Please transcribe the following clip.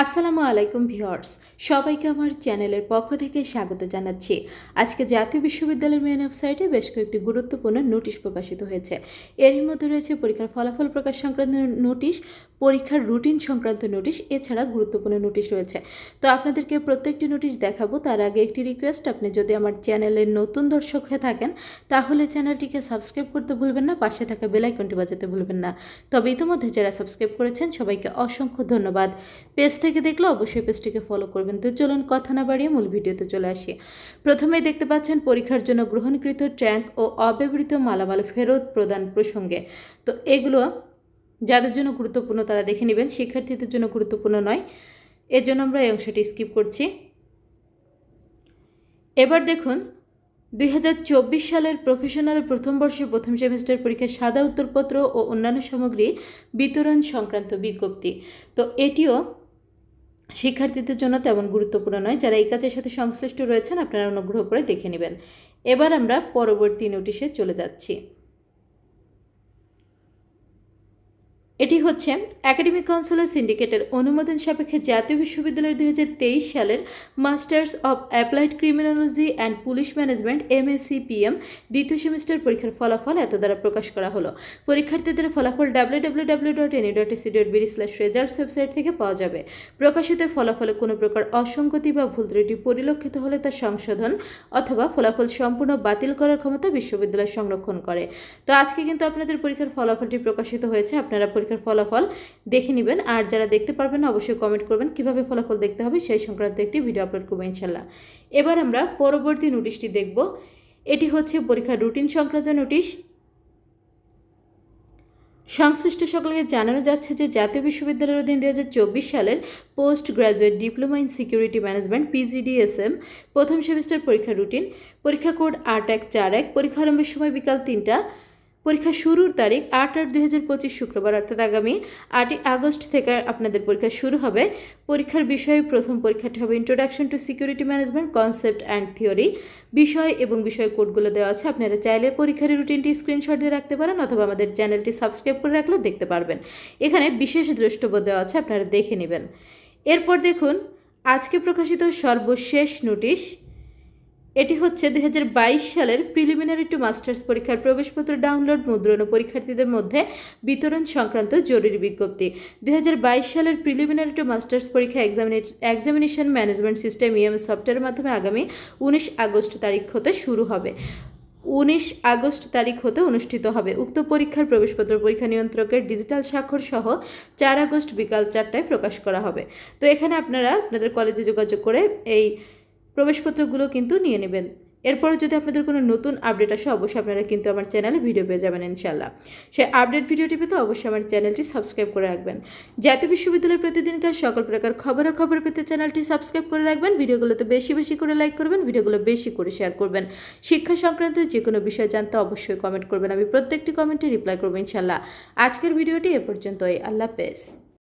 আসসালামু আলাইকুম ভিউয়ার্স, সবাইকে আমার চ্যানেলের পক্ষ থেকে স্বাগত জানাচ্ছি। আজকে জাতীয় বিশ্ববিদ্যালয়ের মেন ওয়েবসাইটে বেশ কয়েকটি গুরুত্বপূর্ণ নোটিশ প্রকাশিত হয়েছে। এরই মধ্যে রয়েছে পরীক্ষার ফলাফল প্রকাশ সংক্রান্ত নোটিশ, পরীক্ষার রুটিন সংক্রান্ত নোটিশ, এছাড়া গুরুত্বপূর্ণ নোটিশ রয়েছে। তো আপনাদেরকে প্রত্যেকটি নোটিশ দেখাবো, তার আগে একটি রিকোয়েস্ট আপনি যদি আমার চ্যানেলের নতুন দর্শক হয়ে থাকেন, তাহলে চ্যানেলটিকে সাবস্ক্রাইব করতে ভুলবেন না, পাশে থাকা বেলাইকনটি বাজাতে ভুলবেন না। তবে ইতিমধ্যে যারা সাবস্ক্রাইব করেছেন, সবাইকে অসংখ্য ধন্যবাদ। পেজ থেকে দেখলে অবশ্যই পেজটিকে ফলো করবেন। তো চলুন কথা না বাড়িয়ে মূল ভিডিওতে চলে আসি। প্রথমেই দেখতে পাচ্ছেন, পরীক্ষার জন্য গ্রহণকৃত ট্যাঙ্ক ও অব্যবহৃত মালামাল ফেরত প্রদান প্রসঙ্গে। তো এগুলো যাদের জন্য গুরুত্বপূর্ণ তারা দেখে নেবেন, শিক্ষার্থীদের জন্য গুরুত্বপূর্ণ নয়। এর জন্য আমরা এই অংশটি স্কিপ করছি। এবার দেখুন, দুই হাজার চব্বিশ সালের প্রফেশনাল প্রথম বর্ষে প্রথম সেমিস্টার পরীক্ষায় সাদা উত্তরপত্র ও অন্যান্য সামগ্রী বিতরণ সংক্রান্ত বিজ্ঞপ্তি। তো এটিও শিক্ষার্থীদের জন্য তেমন গুরুত্বপূর্ণ নয়। যারা এই কাজের সাথে সংশ্লিষ্ট রয়েছেন, আপনারা অনুগ্রহ করে দেখে নেবেন। এবার আমরা পরবর্তী নোটিশে চলে যাচ্ছি। এটি হচ্ছে একাডেমিক কাউন্সিলের সিন্ডিকেটের অনুমোদন সাপেক্ষে জাতীয় বিশ্ববিদ্যালয়ের দুই হাজার তেইশ সালের masters of applied criminology and police management MSc PM দ্বিতীয় সেমিস্টার পরীক্ষার ফলাফল এত দ্বারা প্রকাশ করা হলো। পরীক্ষার্থীদের ফলাফল W W W dot NU dot AC dot BD slash results website থেকে পাওয়া যাবে। প্রকাশিত ফলাফলে কোনো প্রকার অসঙ্গতি বা ভুল ত্রুটি পরিলক্ষিত হলে তা সংশোধন অথবা ফলাফল সম্পূর্ণ বাতিল করার ক্ষমতা বিশ্ববিদ্যালয় সংরক্ষণ করে। তো আজকে কিন্তু আপনাদের পরীক্ষার ফলাফলটি প্রকাশিত হয়েছে, আপনারা পরীক্ষার ফলাফল দেখে নেবেন। আর যারা দেখতে পারবেন অবশ্যই কমেন্ট করবেন কীভাবে ফলাফল দেখতে হবে সেই সংক্রান্ত একটি ভিডিও আপলোড করব ইনশাল্লাহ এবার আমরা পরবর্তী নোটিশটি দেখব। এটি হচ্ছে পরীক্ষার রুটিন সংক্রান্ত নোটিশ সংশ্লিষ্ট সকলকে জানানো যাচ্ছে যে জাতীয় বিশ্ববিদ্যালয়ের অধীন দু হাজার চব্বিশ সালের post graduate diploma in security management PGDSM প্রথম সেমিস্টার পরীক্ষা রুটিন পরীক্ষা কোড আট এক চার এক, পরীক্ষা আরম্ভের সময় বিকাল তিনটা পরীক্ষা শুরুর তারিখ আট আট দুই হাজার পঁচিশ শুক্রবার, অর্থাৎ আগামী আটই আগস্ট থেকে আপনাদের পরীক্ষা শুরু হবে। পরীক্ষার বিষয়ে প্রথম পরীক্ষাটি হবে introduction to security management concept and theory বিষয় এবং বিষয় কোডগুলো দেওয়া আছে, আপনারা চাইলে পরীক্ষার রুটিনটি স্ক্রিনশট দিয়ে রাখতে পারেন অথবা আমাদের চ্যানেলটি সাবস্ক্রাইব করে রাখলে দেখতে পারবেন। এখানে বিশেষ দ্রষ্টব্য দেওয়া আছে, আপনারা দেখে নেবেন। এরপর দেখুন, আজকে প্রকাশিত সর্বশেষ নোটিশ এটি হচ্ছে দু হাজার বাইশ সালের প্রিলিমিনারি টু মাস্টার্স পরীক্ষার প্রবেশপত্র ডাউনলোড মুদ্রণ ও পরীক্ষার্থীদের মধ্যে বিতরণ সংক্রান্ত জরুরি বিজ্ঞপ্তি। দুই হাজার বাইশ সালের প্রিলিমিনারি টু মাস্টার্স পরীক্ষা এক্সামিনেশন ম্যানেজমেন্ট সিস্টেম ইএম সফটওয়্যারের মাধ্যমে আগামী উনিশ আগস্ট তারিখ হতে শুরু হবে। উনিশ আগস্ট তারিখ হতে অনুষ্ঠিত হবে। উক্ত পরীক্ষার প্রবেশপত্র পরীক্ষা নিয়ন্ত্রকের ডিজিটাল স্বাক্ষর সহ চার আগস্ট বিকাল চারটায় প্রকাশ করা হবে। তো এখানে আপনারা আপনাদের কলেজে যোগাযোগ করে এই প্রবেশপত্রগুলো কিন্তু নিয়ে নেবেন। এরপরে যদি আপনাদের কোনো নতুন আপডেট আসে, অবশ্যই আপনারা কিন্তু আমার চ্যানেলে ভিডিও পেয়ে যাবেন ইনশাল্লাহ সেই আপডেট ভিডিওটি পেতে অবশ্যই আমার চ্যানেলটি সাবস্ক্রাইব করে রাখবেন। জাতীয় বিশ্ববিদ্যালয়ের প্রতিদিনকার সকল প্রকার খবরাখবর পেতে চ্যানেলটি সাবস্ক্রাইব করে রাখবেন। ভিডিওগুলোতে বেশি বেশি করে লাইক করবেন, ভিডিওগুলো বেশি করে শেয়ার করবেন। শিক্ষা সংক্রান্ত যে কোনো বিষয় জানতে অবশ্যই কমেন্ট করবেন। আমি প্রত্যেকটি কমেন্টে রিপ্লাই করব ইনশাল্লাহ আজকের ভিডিওটি এ পর্যন্তই। আল্লাহ হাফেজ।